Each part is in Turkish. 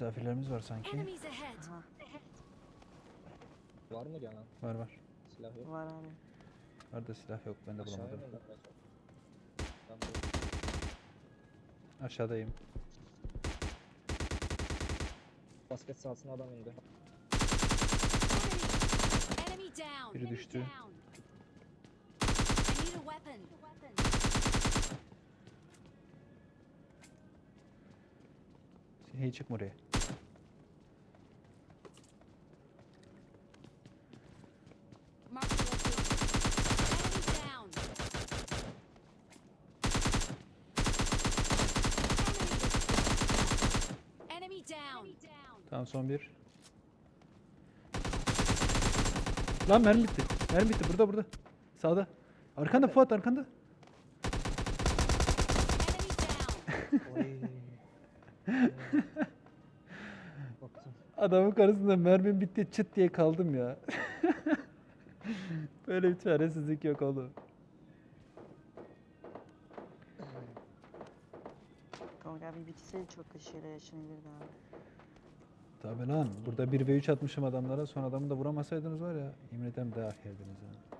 Misafirlerimiz var sanki. Enemies ahead. Aha, Var mı gelen? Var var. Silah yok. var abi. Var da silah yok ben de Aşağıya bulamadım. mı inmeye çalışıyor? Ben bu- Aşağıdayım. basket sahasına adam indi. Enemy. Enemy down. Biri Enemy düştü. down. I need a weapon. Hey çıkma oraya. Mark the location. Enemy down. Enemy. Enemy down. Tamam son bir. Lan mermi bitti. Mermi bitti. Burada burada. Sağda. Arkanda Fuat arkanda. Adamın karşısında mermim bitti çıt diye kaldım ya. Böyle bir çaresizlik yok oğlum. Tolga abi bitseydi çok da şeyler yaşanabilirdi abi. Tabi lan. Burada 1 ve 3 atmışım adamlara. Son adamı da vuramasaydınız var ya. Yemin ederim dayak yerdiniz ha.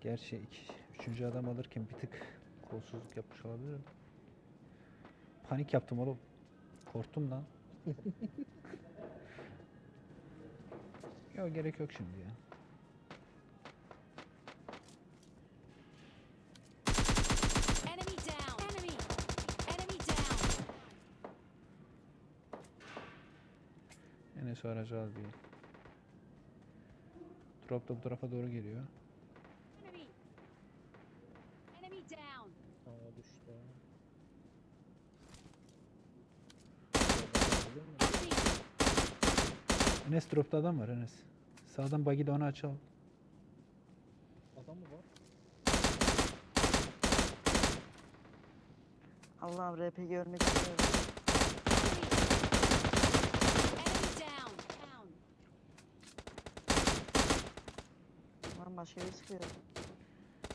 Gerçi iki, üçüncü adam alırken bir tık kolsuzluk yapmış olabilirim. Panik yaptım oğlum. Korktum lan. Yok gerek yok şimdi ya. O aracı al. Drop da bu tarafa doğru geliyor. O düştü. Enes dropta adam var Enes. Sağdan buggy de onu açalım. Adam mı var? Allah'ım RP görmek istiyorum. Enemy down. Down. Lan başka biri sıkıyor.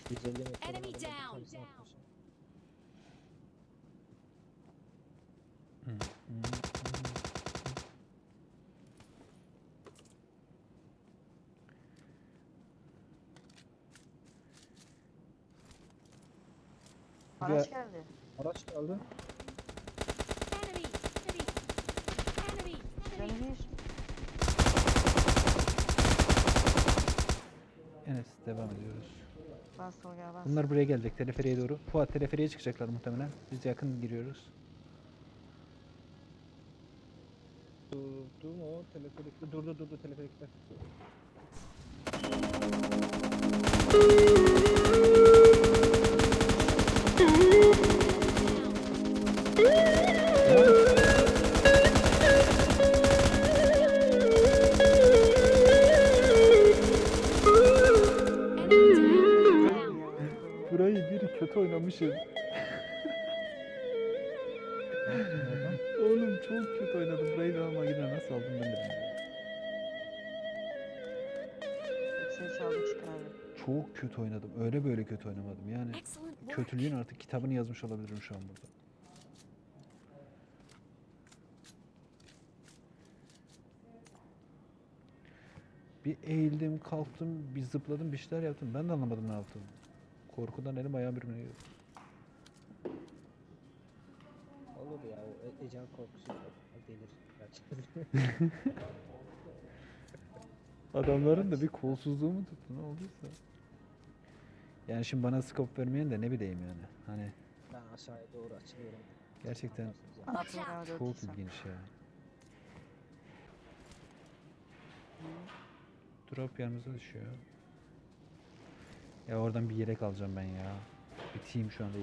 150 metre. Enemy bir down. Araç geldi. Araç geldi. Enemy. Enemy. Enemy. Beni Enemy. bir. Enes devam ediyoruz. Bas Tolga bas. Bunlar buraya gelecek teleferiye doğru. Fuat teleferiye çıkacaklar muhtemelen. Biz yakın giriyoruz. Durdu mu teleferikte? Durdu durdu teleferikte. Enemy oynamışım. Oğlum çok kötü oynadım. Burayı da ama yine nasıl aldım ben de bilmiyorum. Hepsini abi. Çok kötü oynadım. Öyle böyle kötü oynamadım. Yani kötülüğün artık kitabını yazmış olabilirim şu an burada. Bir eğildim, kalktım, bir zıpladım, bir şeyler yaptım. Ben de anlamadım ne yaptım. Korkudan elim ayağım birbirine girdi. Olur ya o e- ecel korkusu yok. O Delir. Gerçekten. Adamların da bir kolsuzluğu mu tuttu ne olduysa. Yani şimdi bana scope vermeyen de ne bileyim yani. Hani ben aşağıya doğru açılıyorum. gerçekten çok ilginç ya. Drop yanımıza düşüyor. Ya oradan bir yelek alacağım ben ya. Biteyim şu anda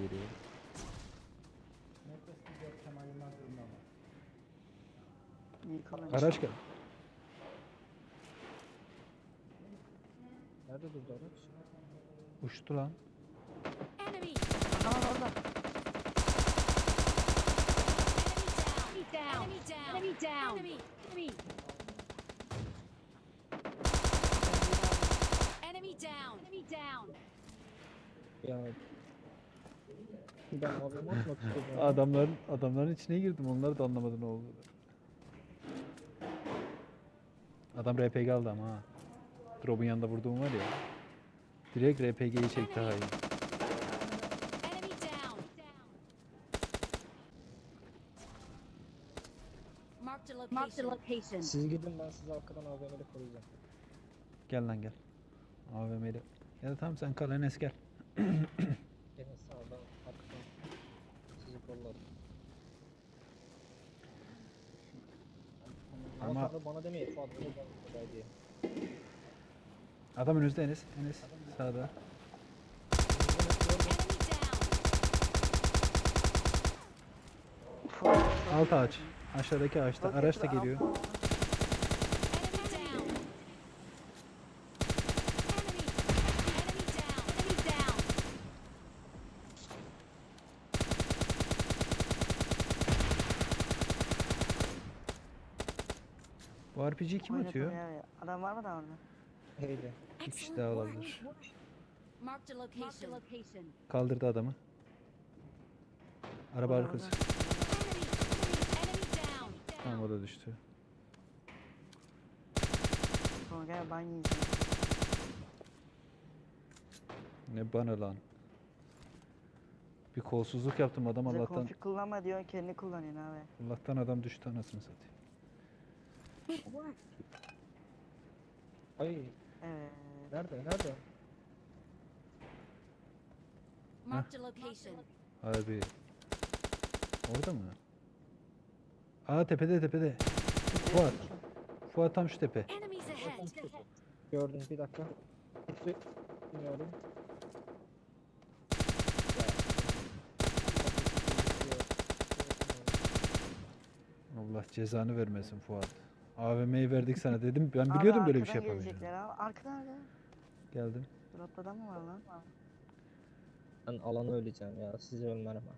kalın. Araç gel. Nerede durdu araç? Uçtu lan. Enemy. Tamam orada. Enemy down. Enemy down. Enemy. Enemy. Enemy down. Enemy down. Ya Ben abime atmak istiyordum. Adamların adamların içine girdim. Onlar da anlamadı ne oldu. Adam RPG aldı ama ha. Drop'un yanında vurduğum var ya. Direkt RPG'yi çekti hain. Enemy down. Marked a location. Marked a location. Siz gidin ben sizi arkadan AVM'de koruyacağım. Gel lan gel. AVM'li. Ya da tamam sen kal Enes gel. Gelin sağdan arkadan sizi kollarım. Ama, Ama- bana demeyin Fuat bunu bana kolay diye. Adam önünüzde Enes. Enes sağda. Alt ağaç. Aşağıdaki ağaçta. Araç da geliyor. Enemy down. Enemy. Enemy down. Enemy down. RPG'yi kim Oynatın atıyor? ya. Adam var mı da orada? Heydi. Bir kişi daha olabilir. Marked a location. location. Kaldırdı adamı. Araba Orada, arkası. orada. Enemy. Enemy down. Tamam o da düştü. Sonra gel ben yiyeceğim. Ne bana lan. Bir kolsuzluk yaptım adam Bize Allah'tan. konfig kullanma diyor kendi kullanıyorsun abi. Allah'tan adam düştü anasını satayım. Ay Evet. nerede nerede? Marked a location. Harbi. Orada mı? Aa tepede tepede. Fuat. Fuat tam şu tepe. Enemies ahead. Gördüm bir dakika. Bilmiyorum. Allah cezanı vermesin Fuat. AVM'yi verdik sana dedim. Ben biliyordum böyle bir şey arkadan yapamayacağını. gelecekler abi. Arkada abi. Geldim. Drop'ta mı var lan? Ben alanı öleceğim ya sizi ölmem ama.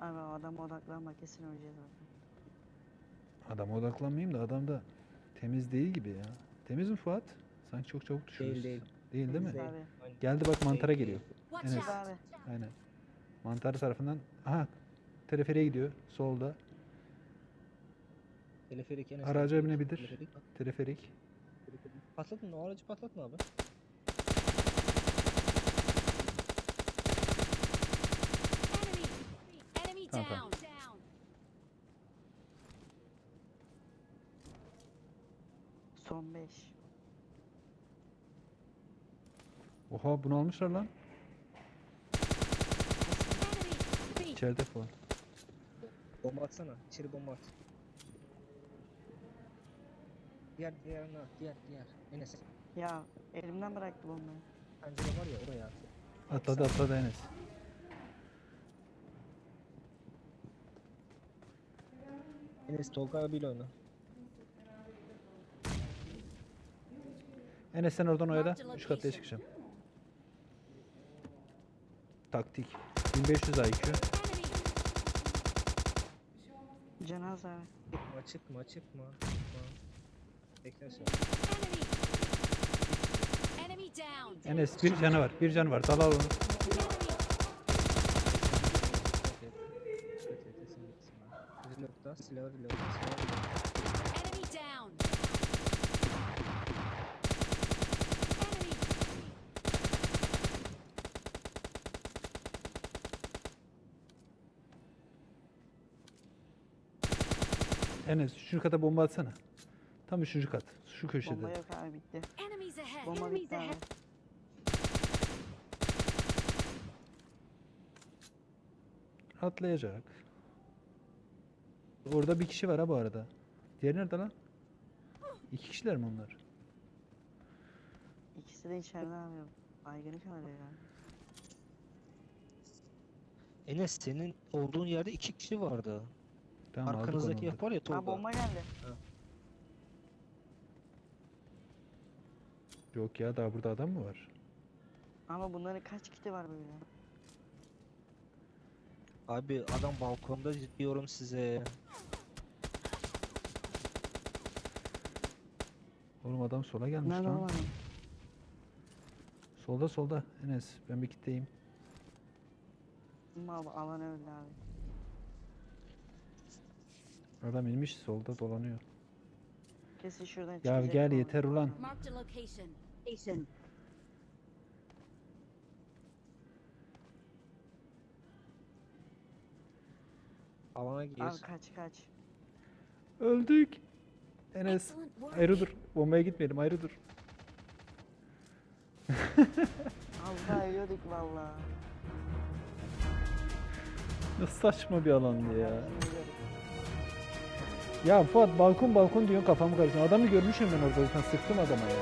Abi o adama odaklanma kesin öleceğiz abi. Adama odaklanmayayım da adam da temiz değil gibi ya. Temiz mi Fuat? Sanki çok çabuk düşüyoruz. değil. Değil değil mi? Temiz abi. Geldi bak mantara Değil, geliyor. Enes. Aynen. Mantar tarafından. Aha. Teleferiye gidiyor. Solda. Teleferik en Araca binebilir. Teleferik. Teleferik. Patlatın o aracı patlatın abi. Enemy. Enemy Tamam, down. tamam. Son 5. Oha bunu almışlar lan. Enemy. Three. İçeride Fuat. Bomba atsana. İçeri bomba at. Diğer diğer ne? Diğer diğer. Enes. Ya elimden bıraktı bombayı. Pencere var ya oraya at. Atladı atladı Enes. Enes Tolga abiyle oyna. Enes sen oradan oyala. Marked Üç katlıya location. çıkacağım. Taktik. 1500 IQ. Cenaz abi. Çıkma çıkma çıkma. çıkma. Bekle sen. Enemy. Enemy down. Enes bir canı var. Bir canı var. Dal al onu. Enemy. Reload'da silahı reload'da silahı reload'da. Enemy down. Enemy. Enes üçüncü kata bomba atsana. Tam üçüncü kat. Şu köşede. Bomba yok abi bitti. Enemies ahead. Bomba Enemies bitti abi. ahead. Atlayacak. Orada bir kişi var ha bu arada. Diğeri nerede lan? İki kişiler mi onlar? İkisi de içeride abi. Baygını kalıyor ya. Enes senin olduğun yerde iki kişi vardı. Tamam aldık onu Arkanızdaki aldık. yapar ya Ha Tolga. bomba geldi. Yok ya daha burada adam mı var? Ama bunların kaç kiti var böyle? Abi adam balkonda diyorum size. Oğlum adam sola gelmiş Nerede lan. oğlum? Solda solda Enes. Ben bir kitleyim. Mal alan öldü abi. Adam inmiş solda dolanıyor. Kesin şuradan Ya çıkacak gel ama. yeter ulan. Marked a location. Jason. Alana gir. Abi kaç kaç. Öldük. Enes. Excellent work. Ayrı dur. Bombaya gitmeyelim ayrı dur. Allah ölüyorduk valla. Ne saçma bir alandı ya. Ya Fuat balkon balkon diyorsun kafamı karıştırıyor. Adamı görmüşüm ben orada zaten sıktım adama ya.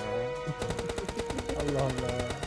Allah Allah.